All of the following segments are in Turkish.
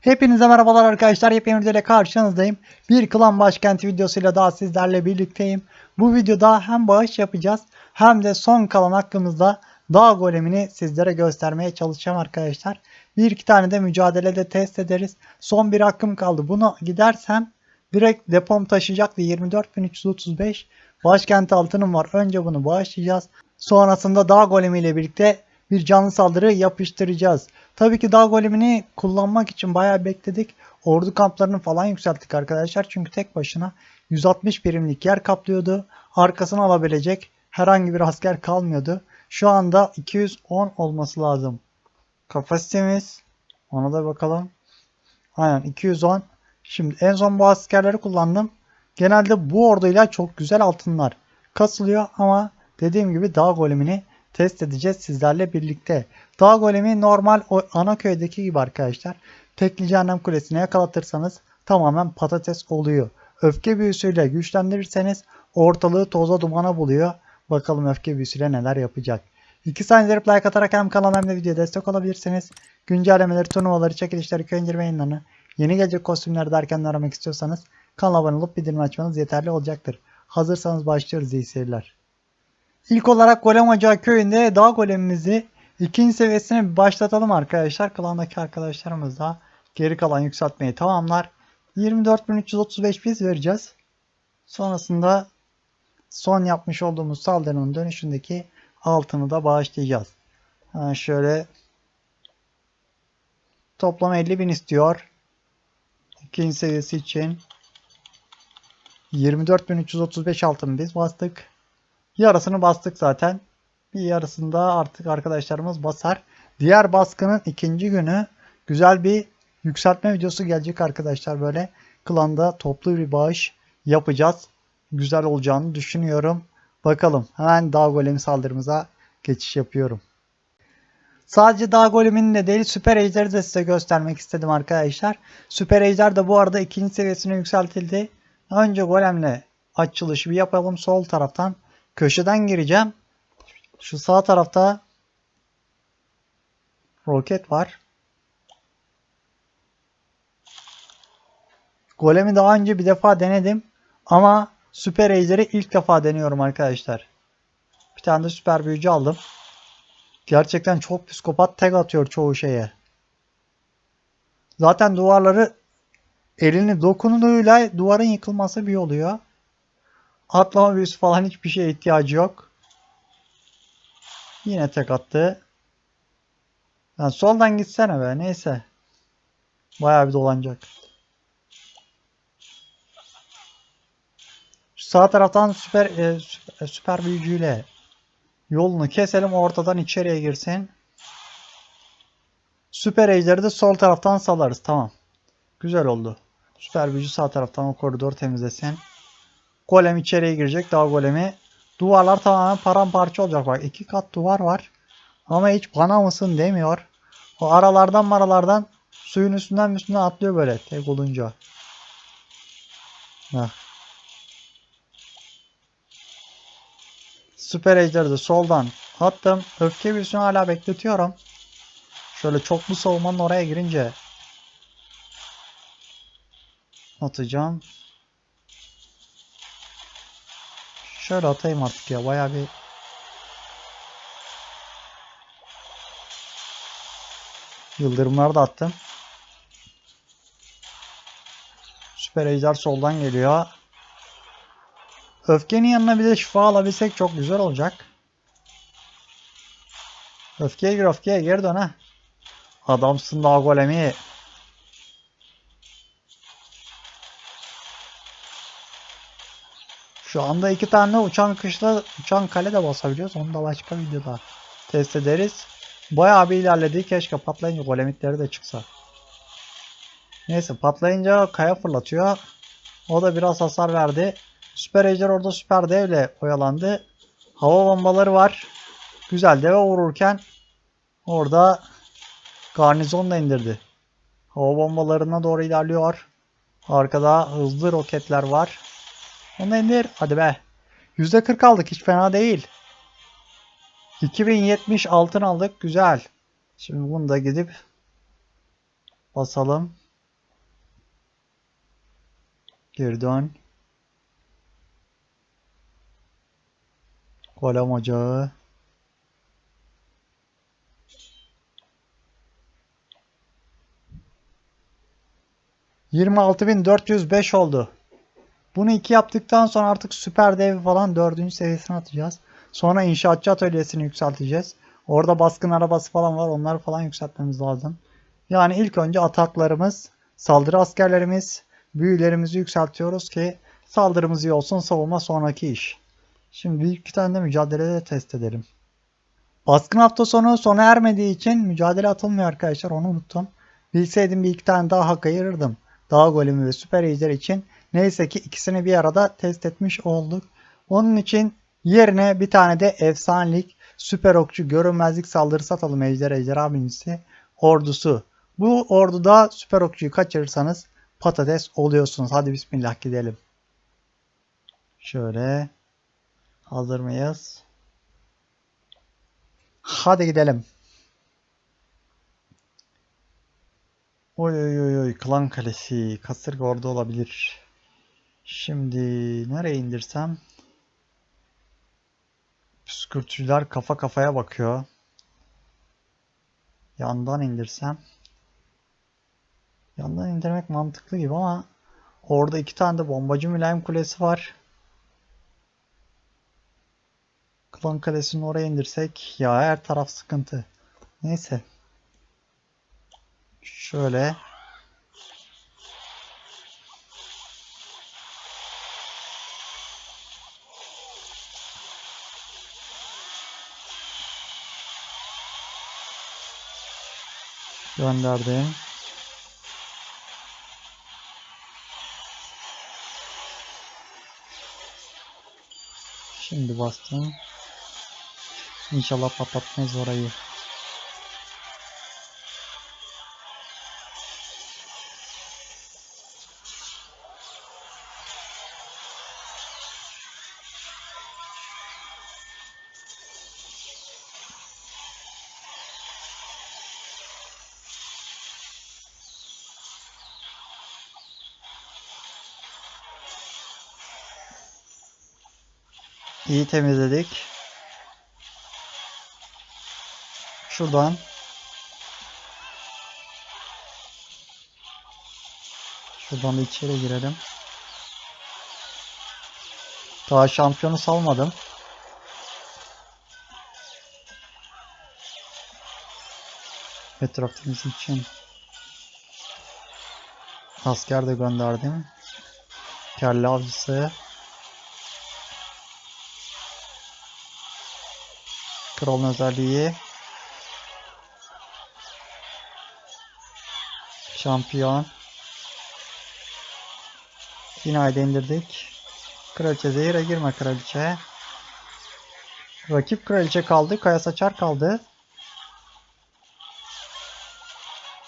Hepinize merhabalar arkadaşlar. Yepyeni videoyla karşınızdayım. Bir klan başkenti videosuyla daha sizlerle birlikteyim. Bu videoda hem bağış yapacağız hem de son kalan hakkımızda dağ golemini sizlere göstermeye çalışacağım arkadaşlar. Bir iki tane de mücadelede test ederiz. Son bir hakkım kaldı. Bunu gidersem direkt depom taşıyacaktı 24.335. Başkent altınım var. Önce bunu bağışlayacağız. Sonrasında dağ golemi ile birlikte bir canlı saldırı yapıştıracağız. Tabii ki dağ golemini kullanmak için bayağı bekledik. Ordu kamplarını falan yükselttik arkadaşlar. Çünkü tek başına 160 birimlik yer kaplıyordu. Arkasını alabilecek herhangi bir asker kalmıyordu. Şu anda 210 olması lazım. Kapasitemiz ona da bakalım. Aynen 210. Şimdi en son bu askerleri kullandım. Genelde bu orduyla çok güzel altınlar kasılıyor ama dediğim gibi dağ golemini test edeceğiz sizlerle birlikte. Dağ golemi normal o ana köydeki gibi arkadaşlar. Tekli cehennem kulesine yakalatırsanız tamamen patates oluyor. Öfke büyüsüyle güçlendirirseniz ortalığı toza dumana buluyor. Bakalım öfke büyüsüyle neler yapacak. İki saniye like atarak hem kanala hem de videoya destek olabilirsiniz. Güncellemeleri, turnuvaları, çekilişleri, köy indirme yayınlarını, yeni gelecek kostümleri derken aramak istiyorsanız kanala abone olup bildirim açmanız yeterli olacaktır. Hazırsanız başlıyoruz iyi seyirler. İlk olarak Golem Ocağı köyünde dağ golemimizi ikinci seviyesine başlatalım arkadaşlar. Klandaki arkadaşlarımız da geri kalan yükseltmeyi tamamlar. 24.335 biz vereceğiz. Sonrasında son yapmış olduğumuz saldırının dönüşündeki altını da bağışlayacağız. Ha şöyle toplam 50.000 istiyor. İkinci seviyesi için 24.335 altın biz bastık. Yarısını bastık zaten. Bir yarısında artık arkadaşlarımız basar. Diğer baskının ikinci günü güzel bir yükseltme videosu gelecek arkadaşlar. Böyle klanda toplu bir bağış yapacağız. Güzel olacağını düşünüyorum. Bakalım hemen dağ golemi saldırımıza geçiş yapıyorum. Sadece dağ golemini de değil süper ejderi de size göstermek istedim arkadaşlar. Süper ejder de bu arada ikinci seviyesine yükseltildi. Önce golemle açılışı bir yapalım sol taraftan. Köşeden gireceğim. Şu sağ tarafta roket var. Golemi daha önce bir defa denedim. Ama süper ejderi ilk defa deniyorum arkadaşlar. Bir tane de süper büyücü aldım. Gerçekten çok psikopat tek atıyor çoğu şeye. Zaten duvarları elini dokunduğuyla duvarın yıkılması bir oluyor. Atlama büyüsü falan hiçbir şeye ihtiyacı yok. Yine tek attı. Yani soldan gitsene be neyse. Bayağı bir dolanacak. Şu sağ taraftan süper e, süper, süper büyücüyle yolunu keselim ortadan içeriye girsin. Süper ejderi de sol taraftan salarız. Tamam. Güzel oldu. Süper büyücü sağ taraftan o koridoru temizlesin. Golem içeriye girecek. Daha golemi. Duvarlar tamamen paramparça olacak. Bak iki kat duvar var. Ama hiç bana mısın demiyor. O aralardan maralardan suyun üstünden üstünden atlıyor böyle tek olunca. Heh. Süper Ejder'i de soldan attım. Öfke büyüsünü hala bekletiyorum. Şöyle çoklu savunmanın oraya girince atacağım. Şöyle atayım artık ya. Bayağı bir Yıldırımlar da attım. Süper Ejder soldan geliyor. Öfkenin yanına bir de şifa alabilsek çok güzel olacak. Öfkeye gir öfkeye geri dön ha. Adamsın daha golemi. Şu anda iki tane uçan kışla uçan kale de basabiliyoruz. Onu da başka videoda test ederiz. Bayağı bir ilerledi. Keşke patlayınca golemitleri de çıksa. Neyse patlayınca kaya fırlatıyor. O da biraz hasar verdi. Süper Ejder orada süper devle oyalandı. Hava bombaları var. Güzel deve vururken orada garnizon da indirdi. Hava bombalarına doğru ilerliyor. Arkada hızlı roketler var. Onu indir. Hadi be. %40 aldık hiç fena değil. 2070 altın aldık güzel. Şimdi bunu da gidip basalım. Geri dön. Golem ocağı. ...26.405 oldu. Bunu iki yaptıktan sonra artık süper dev falan dördüncü seviyesine atacağız. Sonra inşaatçı atölyesini yükselteceğiz. Orada baskın arabası falan var. Onları falan yükseltmemiz lazım. Yani ilk önce ataklarımız, saldırı askerlerimiz, büyülerimizi yükseltiyoruz ki saldırımız iyi olsun savunma sonraki iş. Şimdi bir iki tane de mücadelede test edelim. Baskın hafta sonu sona ermediği için mücadele atılmıyor arkadaşlar onu unuttum. Bilseydim bir iki tane daha hak ayırırdım. Dağ golemi ve süper ejder için. Neyse ki ikisini bir arada test etmiş olduk. Onun için yerine bir tane de efsanelik süper okçu görünmezlik saldırısı atalım ejder ejderha binicisi ordusu. Bu orduda süper okçuyu kaçırırsanız patates oluyorsunuz. Hadi bismillah gidelim. Şöyle hazır mıyız? Hadi gidelim. Oy oy oy oy klan kalesi kasırga orada olabilir. Şimdi nereye indirsem? Püskürtücüler kafa kafaya bakıyor. Yandan indirsem. Yandan indirmek mantıklı gibi ama orada iki tane de bombacı mülayim kulesi var. Klan kalesini oraya indirsek ya her taraf sıkıntı. Neyse. Şöyle. Gönderdim. Şimdi bastım. İnşallah patlatmayız orayı. İyi temizledik. Şuradan. Şuradan da içeri girelim. Daha şampiyonu salmadım. Etrafımız için asker de gönderdim. Kelle avcısı. Kralın özelliği. Şampiyon. Binayı da indirdik. Kraliçe zehire girme kraliçe. Rakip kraliçe kaldı. Kaya saçar kaldı.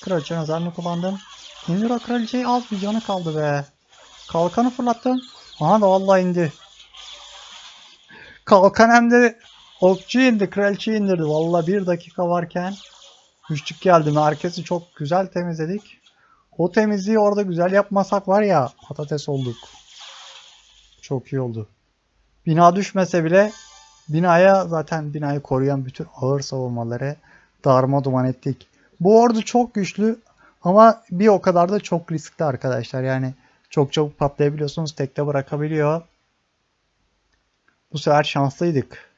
Kraliçenin özelliğini kullandım. İndir o kraliçeyi az bir canı kaldı be. Kalkanı fırlattım. Aha da vallahi indi. Kalkan hem de okçu indi. Kraliçe indirdi. Vallahi bir dakika varken Güçlük geldi. Merkezi çok güzel temizledik. O temizliği orada güzel yapmasak var ya patates olduk. Çok iyi oldu. Bina düşmese bile binaya zaten binayı koruyan bütün ağır savunmaları darma duman ettik. Bu ordu çok güçlü ama bir o kadar da çok riskli arkadaşlar. Yani çok çabuk patlayabiliyorsunuz. Tekte bırakabiliyor. Bu sefer şanslıydık.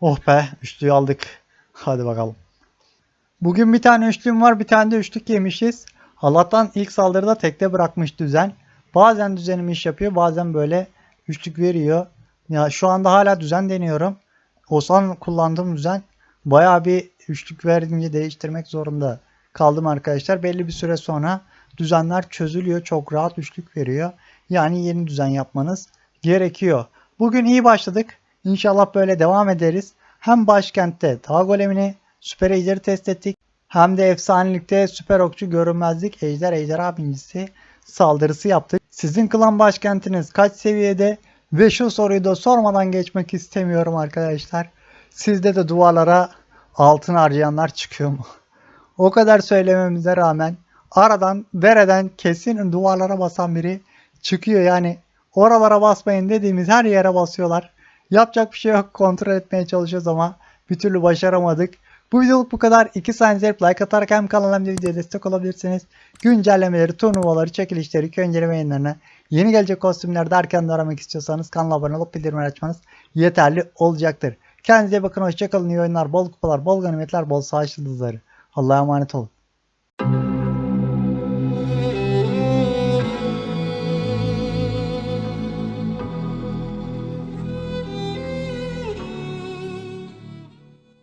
Oh be üçlüyü aldık. Hadi bakalım. Bugün bir tane üçlüm var, bir tane de üçlük yemişiz. Allah'tan ilk saldırıda tekte bırakmış düzen. Bazen düzenim iş yapıyor, bazen böyle üçlük veriyor. Ya şu anda hala düzen deniyorum. Osan kullandığım düzen bayağı bir üçlük verince değiştirmek zorunda kaldım arkadaşlar. Belli bir süre sonra düzenler çözülüyor. Çok rahat üçlük veriyor. Yani yeni düzen yapmanız gerekiyor. Bugün iyi başladık. İnşallah böyle devam ederiz. Hem başkentte dağ golemini süper ejderi test ettik. Hem de efsanelikte süper okçu görünmezlik ejder ejderha binicisi saldırısı yaptık. Sizin klan başkentiniz kaç seviyede? Ve şu soruyu da sormadan geçmek istemiyorum arkadaşlar. Sizde de duvarlara altın harcayanlar çıkıyor mu? O kadar söylememize rağmen aradan dereden kesin duvarlara basan biri çıkıyor. Yani oralara basmayın dediğimiz her yere basıyorlar. Yapacak bir şey yok. Kontrol etmeye çalışıyoruz ama bir türlü başaramadık. Bu videoluk bu kadar. 2 saniye like atarak hem kanala hem de videoya destek olabilirsiniz. Güncellemeleri, turnuvaları, çekilişleri, köy inceleme yayınlarını, yeni gelecek kostümleri derken de aramak istiyorsanız kanala abone olup bildirimleri açmanız yeterli olacaktır. Kendinize bakın. Hoşçakalın. İyi oyunlar, bol kupalar, bol ganimetler, bol savaş yıldızları. Allah'a emanet olun.